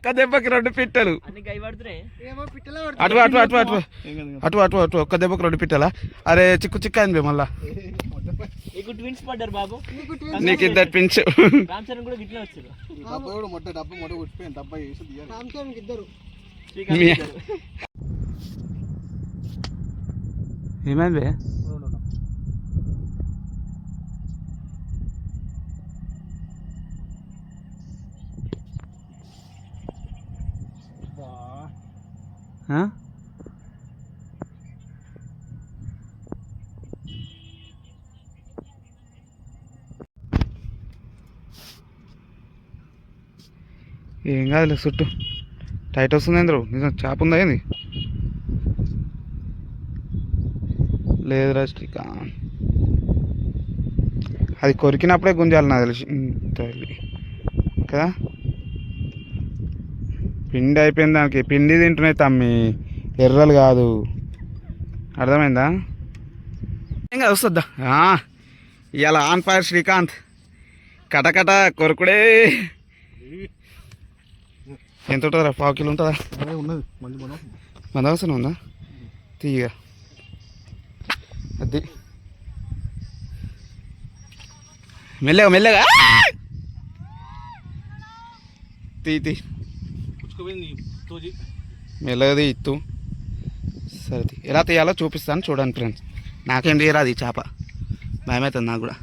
ఒక్క దెబ్బకి రెండు పిట్టలు. అన్ని గై పడుతున్నాయి ఏమో పిట్టలో అటు అటు అటు అటు అటు అటు అటు ఒక్క దెబ్బకి రెండు పిట్టలా? అరే చిక్కు చిక్క అయింది మళ్ళా. నీకు ట్విన్స్ ఇద్దరు పించు రామ్ ఏం కాదులే చుట్టూ టైట్ వస్తుంది ఏంద్రు? నిజం చేప ఉందా ఏంది? లేదురా శ్రీకాంత్. అది కొరికినప్పుడే గుంజాలి నాకు తెలిసి. తల్లి. కదా? పిండి అయిపోయింది దానికి. పిండి తింటున్నాయి తమ్మి. ఎర్రలు కాదు. అర్థమైందా? ఏం కాదు వస్తుందా ఇవాళ ఆన్ ఫైర్ శ్రీకాంత్. కటకట కొరకుడే. ఎంత ఉంటుందా పావు కిలో ఉంటుందా? మనం అవసరం ఉందా? తీయగా. అది. మెల్లగా మెల్లగా. ఆ! తీ. తీ మెల్లగా ఇత్తు. సరే ఎలా తీయాలో చూపిస్తాను. చూడండి ఫ్రెండ్స్. నాకేం తీయరాదు ఈ చేప. భయమవుతుంది నాకు కూడా.